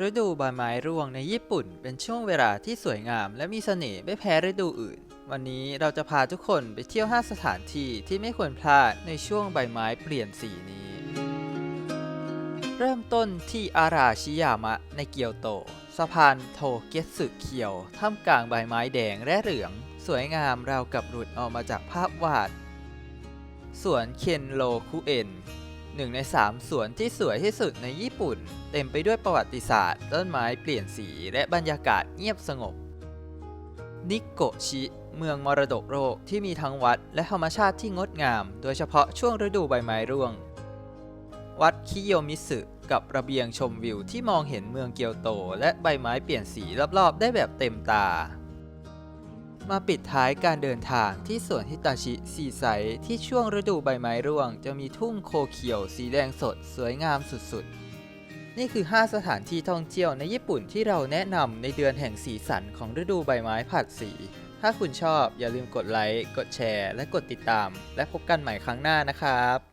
ฤดูใบไม้ร่วงในญี่ปุ่นเป็นช่วงเวลาที่สวยงามและมีเสน่ห์ไม่แพ้ฤดูอื่น วันนี้เราจะพาทุกคนไปเที่ยว 5 สถานที่ที่ไม่ควรพลาดในช่วงใบไม้เปลี่ยนสีนี้ เริ่มต้นที่อาราชิยามะในเกียวโต สะพานโทเกสึเคียวท่ามกลางใบไม้แดงและเหลือง สวยงามราวกับหลุดออกมาจากภาพวาด สวนเคนโรคุเอ็น หนึ่งในสามสวนที่สวยที่สุดในญี่ปุ่น เต็มไปด้วยประวัติศาสตร์ ต้นไม้เปลี่ยนสีและบรรยากาศเงียบสงบ นิโกชิ เมืองมรดกโลกที่มีทั้งวัดและธรรมชาติที่งดงาม โดยเฉพาะช่วงฤดูใบไม้ร่วง วัดคิโยมิสึกับระเบียงชมวิวที่มองเห็นเมืองเกียวโต และใบไม้เปลี่ยนสีรอบๆ ได้แบบเต็มตา มาปิดท้ายการเดินทางที่สวนฮิตาชิซีไซที่ช่วงฤดูใบไม้ร่วง จะมีทุ่งโคเขียว สีแดงสดสวยงามสุดๆ นี่คือ 5 สถานที่ท่องเที่ยวในญี่ปุ่นที่เราแนะนำในเดือนแห่งสีสันของฤดูใบไม้ผลัดสี ถ้าคุณชอบอย่าลืมกดไลค์ กดแชร์ และกดติดตาม และพบกันใหม่ครั้งหน้านะครับ